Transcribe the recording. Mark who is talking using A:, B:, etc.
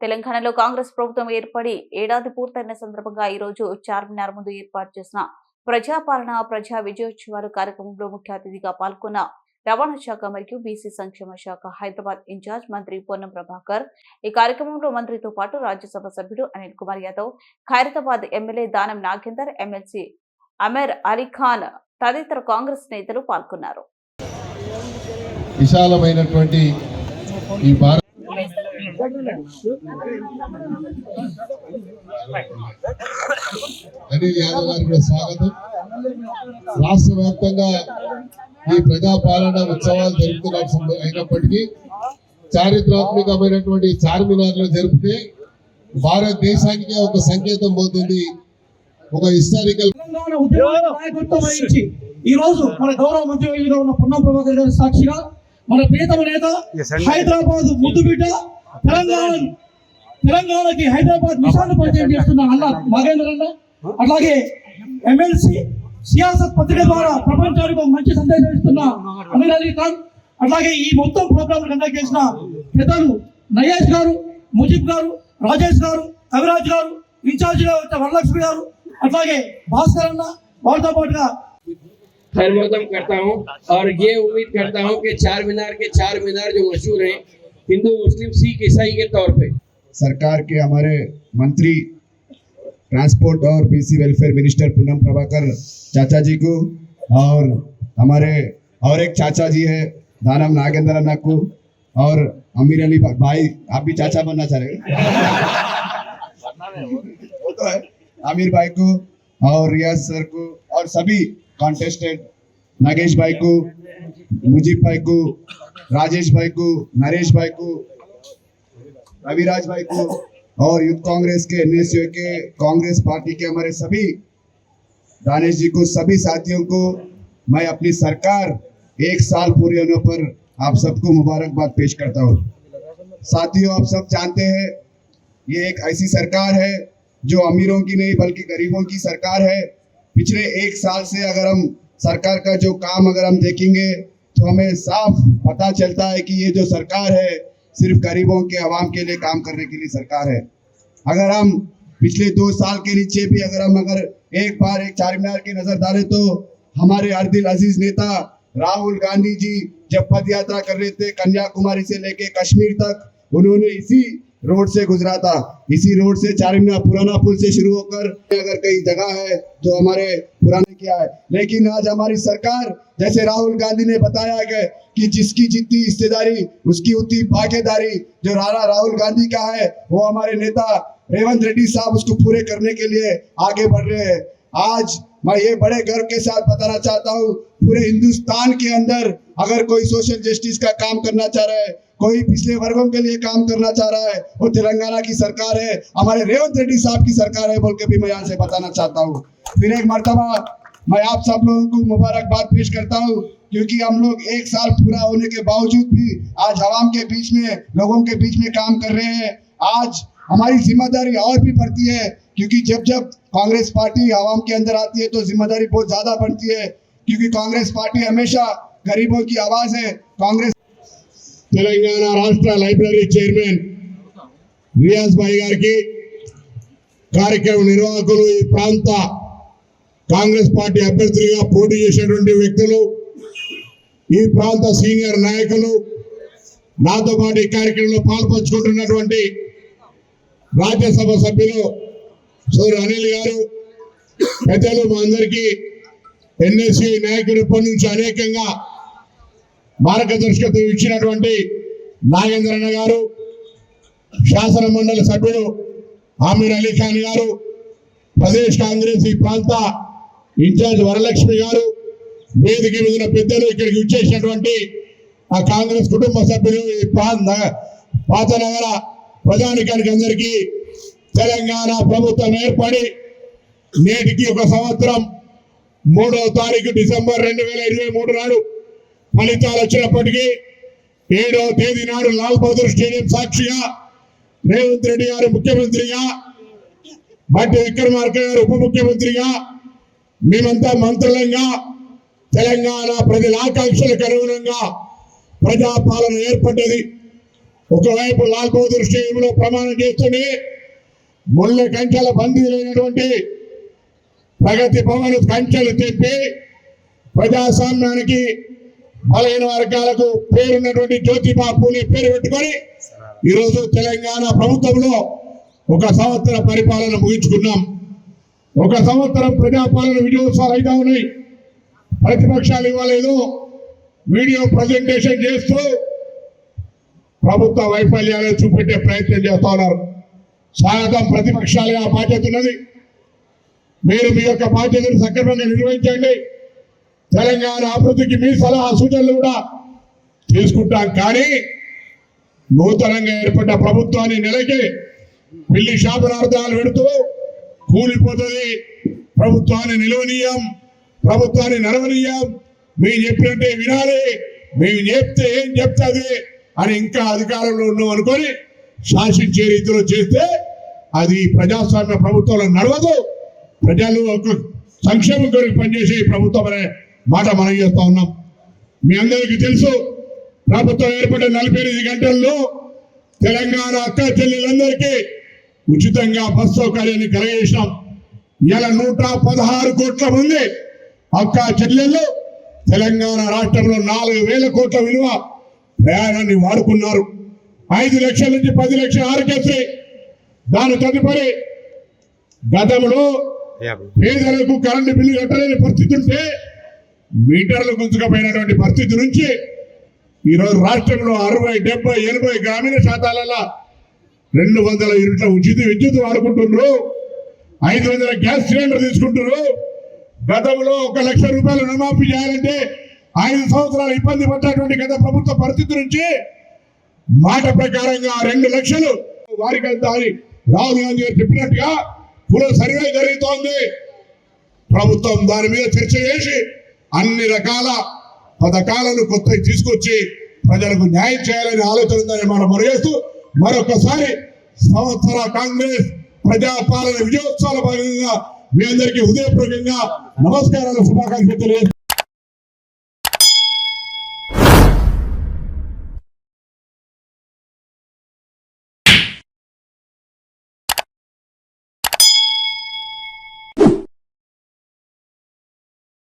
A: తెలంగాణలో కాంగ్రెస్ ప్రభుత్వం ఏర్పడి ఏడాది పూర్తయిన సందర్భంగా ఈ రోజు చార్మినార్ ముందు ఏర్పాటు చేసిన ప్రజాపాలన ప్రజా విజయోత్సవాలు కార్యక్రమంలో ముఖ్య అతిథిగా పాల్గొన్న రవాణా శాఖ మరియు బీసీ సంక్షేమ శాఖ హైదరాబాద్ ఇన్ఛార్జ్ మంత్రి పొన్నం ప్రభాకర్ ఈ కార్యక్రమంలో మంత్రితో పాటు రాజ్యసభ సభ్యుడు అనిల్ కుమార్ యాదవ్ ఖైరతాబాద్ ఎమ్మెల్యే దానం నాగేందర్ ఎమ్మెల్సీ అమీర్ అలీఖాన్ తదితర కాంగ్రెస్ నేతలు పాల్గొన్నారు.
B: విశాలమైనటువంటి ఈ భారత అనిల్ యాదవ్ గారికి కూడా స్వాగతం. రాష్ట్ర వ్యాప్తంగా ఈ ప్రజాపాలన ఉత్సవాలు జరుగుతున్న సంద- అయినప్పటికీ చారిత్రాత్మకమైనటువంటి చార్మినార్లో జరిపితే భారతదేశానికే ఒక సంకేతం పోతుంది. ఒక హిస్టారికల్
C: ఈ రోజు మన గౌరవ మంత్రివర్యులుగా ఉన్న పొన్నం ప్రభాకర్ గారి సాక్షిగా మన ప్రియతమ నేత హైదరాబాద్ ముద్దుబిడ్డ తెలంగాణ తెలంగాణకి హైదరాబాద్ మిషన్ పరిచయం చేస్తున్న అన్న నాగేంద్ర అన్న అట్లాగే ఎమ్మెల్సీ సియాసత్ పత్రిక ద్వారా ప్రపంచానికి ఒక మంచి సందేశం ఇస్తున్న అమీర్ అలీ ఖాన్ అట్లాగే ఈ మొత్తం ప్రోగ్రామ్ కండక్ట్ చేసిన పెద్దలు నయేష్ గారు ముజీబ్ గారు రాజేష్ గారు కవిరాజ్ గారు ఇన్ఛార్జ్ గా వచ్చిన వరలక్ష్మి గారు అట్లాగే భాస్కర్ అన్న వారితో పాటుగా
D: खैर मकदम करता हूँ और ये उम्मीद करता हूँ कि चार मीनार के चार मीनार जो मशहूर हैं हिंदू मुस्लिम सिख ईसाई के तौर पे।
E: सरकार के हमारे मंत्री, ट्रांसपोर्ट और BC welfare minister Poonam Prabhakar चाचा जी को और हमारे और एक चाचा जी है, दानम नागेंद्र अन्ना को और अमीर अली भाई, आप भी चाचा बनना चाह रहे वो तो है। आमिर भाई को और रियाज सर को और सभी कॉन्टेस्टेंट नागेश भाई को, मुजीब भाई को राजेश भाई को, नरेश भाई को, रविराज भाई को और यूथ कांग्रेस के एनएसयू के, कांग्रेस पार्टी के हमारे सभी, दानेश जी को, सभी साथियों को, मैं अपनी सरकार एक साल पूरे होने पर आप सबको मुबारकबाद पेश करता हूँ। साथियों, आप सब जानते हैं, ये एक ऐसी सरकार है जो अमीरों की नहीं, बल्कि गरीबों की सरकार है। पिछले एक साल से अगर हम सरकार का जो काम अगर हम देखेंगे तो हमें साफ़ पता चलता है कि ये जो सरकार है, सिर्फ़ गरीबों के आवाम के लिए काम करने के लिए सरकार है। अगर हम पिछले दो साल के नीचे भी अगर हम अगर एक बार एक चार मीनार की नज़र डालें तो हमारे अर्दिल अज़ीज़ नेता राहुल गांधी जी जब पद यात्रा कर रहे थे, कन्याकुमारी से लेके कश्मीर तक, उन्होंने इसी रोड से गुजरा था इसी रोड से चार मीनार पुराना पुल से शुरू होकर अगर कई जगह है तो हमारे पुराने किया है लेकिन आज हमारी सरकार, जैसे राहुल गांधी ने बताया है कि जिसकी जितनी हिस्सेदारी, उसकी उतनी भागीदारी जो राणा राहुल गांधी का है, वो हमारे नेता रेवंत रेड्डी साहब उसको पूरे करने के लिए आगे बढ़ रहे हैं। आज मैं ये बड़े गर्व के साथ बताना चाहता हूँ, पूरे हिंदुस्तान के अंदर अगर कोई सोशल जस्टिस का काम करना चाह रहा है कोई पिछले वर्गों के लिए काम करना चाह रहा है, वो तेलंगाना की सरकार है, हमारे रेवंत रेड्डी साहब की सरकार है बोल के भी मैं यहाँ से बताना चाहता हूँ। फिर एक मरतबा, मैं आप सब लोगों को मुबारकबाद पेश करता हूँ, क्योंकि हम लोग एक साल पूरा होने के बावजूद भी आज आवाम के बीच में, लोगों के बीच में काम कर रहे हैं। आज हमारी ज़िम्मेदारी और भी बढ़ती है, क्योंकि जब जब कांग्रेस पार्टी आवाम के अंदर आती है तो ज़िम्मेदारी बहुत ज़्यादा बढ़ती है, क्योंकि कांग्रेस पार्टी हमेशा गरीबों की आवाज़ है, कांग्रेस
B: తెలంగాణ రాష్ట్ర లైబ్రరీ చైర్మన్ రియాజ్ భాయ్ గారికి కార్యక్రమ నిర్వాహకులు ఈ ప్రాంత కాంగ్రెస్ పార్టీ అభ్యర్థులుగా పోటీ చేసినటువంటి వ్యక్తులు ఈ ప్రాంత సీనియర్ నాయకులు నాతో పాటు ఈ కార్యక్రమంలో పాల్పంచుకుంటున్నటువంటి రాజ్యసభ సభ్యులు సోదరు అనిల్ గారు ప్రజలు మా అందరికీ ఎన్ఎస్సి నాయకుడు ఇప్పటి నుంచి అనేకంగా మార్గదర్శకత్వం ఇచ్చినటువంటి నాగేంద్రన్న గారు శాసన మండలి సభ్యుడు ఆమీర్ అలీ ఖాన్ గారు ప్రదేశ్ కాంగ్రెస్ ఈ ప్రాంత ఇన్ఛార్జ్ వరలక్ష్మి గారు వేదిక మీద పెద్దలు ఇక్కడికి ఇచ్చేసినటువంటి ఆ కాంగ్రెస్ కుటుంబ సభ్యులు ఈ ప్రాంత పాత నగర ప్రజానికానికి అందరికీ తెలంగాణ ప్రభుత్వం ఏర్పడి నేటికి ఒక సంవత్సరం మూడవ తారీఖు డిసెంబర్ రెండు వేల ఇరవై మూడు నాడు ఫలితాలు వచ్చినప్పటికీ ఏడవ తేదీ నాడు లాల్ బహదూర్ స్టేడియం సాక్షిగా రేవంత్ రెడ్డి గారు ముఖ్యమంత్రిగా బట్టి విక్రమార్క గారు ఉప ముఖ్యమంత్రిగా మేమంతా మంత్రులంగా తెలంగాణ ప్రజల ఆకాంక్షలకు అనుగుణంగా ప్రజాపాలన ఏర్పడ్డది. ఒకవైపు లాల్ బహదూర్ స్టేడియంలో ప్రమాణం చేస్తుండే ముళ్ళ కంచెల బందీ లేనటువంటి ప్రగతి భవన్ కంచెలు తెప్పి ప్రజాస్వామ్యానికి బలహీన వర్గాలకు పేరున్నటువంటి జ్యోతిబా పూలే పేరు పెట్టుకొని ఈరోజు తెలంగాణ ప్రభుత్వంలో ఒక సంవత్సర పరిపాలన ముగించుకున్నాం. ఒక సంవత్సరం ప్రజాపాలన విజయోత్సవాలు అయితే ఉన్నాయి. ప్రతిపక్షాలు ఇవ్వలేదు. వీడియో ప్రజెంటేషన్ చేస్తూ ప్రభుత్వ వైఫల్యాలను చూపెట్టే ప్రయత్నం చేస్తా ఉన్నారు. స్వాగతం ప్రతిపక్షాలుగా బాధ్యత ఉన్నది. మీరు మీ యొక్క బాధ్యతను సక్రమంగా నిర్వహించండి. తెలంగాణ అభివృద్ధికి మీ సలహా సూచనలు కూడా తీసుకుంటాం. కానీ నూతనంగా ఏర్పడ్డ ప్రభుత్వాన్ని నెలకి పిల్లి శాపనార్థాలు పెడుతూ కూలిపోతుంది. ప్రభుత్వాన్ని నిలవనీయం ప్రభుత్వాన్ని నడవనీయం. మేము చెప్పినట్టే వినాలి మేము చెప్తే ఏం చెప్తుంది అని ఇంకా అధికారంలో ఉన్నాం అనుకొని శాసించే రీతిలో చేస్తే అది ప్రజాస్వామ్య ప్రభుత్వంలో నడవదు. ప్రజలు ఒక సంక్షేమం కొరకు పనిచేసే ప్రభుత్వం అనే మాట మనం చేస్తా ఉన్నాం. మీ అందరికీ తెలుసు ప్రభుత్వం ఏర్పడిన నలభై ఎనిమిది గంటల్లో తెలంగాణ అక్క చెల్లెలందరికీ ఉచితంగా బస్ సౌకర్యాన్ని కలగజేసినాం. ఇలా నూట పదహారు కోట్ల మంది అక్క చెల్లెళ్ళు తెలంగాణ రాష్ట్రంలో నాలుగు వేల కోట్ల విలువ ప్రయాణాన్ని వాడుకున్నారు. ఐదు లక్షల నుంచి పది లక్షల ఆరోగ్యశ్రీ దాని తదుపరి గతంలో పేదలకు కరెంటు బిల్లు కట్టలేని పరిస్థితి ఉంటే మీటర్లు గుంజుకపోయినటువంటి పరిస్థితి నుంచి ఈరోజు రాష్ట్రంలో అరవై డెబ్బై ఎనభై గ్రామీణ శాతాలలో రెండు వందల యూనిట్ల ఉచిత విద్యుత్ వాడుకుంటున్నారు. ఐదు వందల గ్యాస్ సిలిండర్ తీసుకుంటున్నారు. గతంలో ఒక లక్ష రూపాయలు రుణమాఫీ చేయాలంటే ఐదు సంవత్సరాలు ఇబ్బంది పడ్డటువంటి గత ప్రభుత్వ పరిస్థితి నుంచి మాట ప్రకారంగా రెండు లక్షలు వారికి అని రాహుల్ గాంధీ గారు చెప్పినట్టుగా కుల సర్వే జరుగుతోంది. ప్రభుత్వం దాని మీద చర్చ చేసి అన్ని రకాల పథకాలను కొత్త తీసుకొచ్చి ప్రజలకు న్యాయం చేయాలనే ఆలోచన ఉందని మనం మరుగేస్తూ మరొకసారి సంవత్సర కాంగ్రెస్ ప్రజాపాలన విజయోత్సవాల భాగంగా మీ అందరికీ హృదయపూర్వకంగా నమస్కారాలు శుభాకాంక్షలు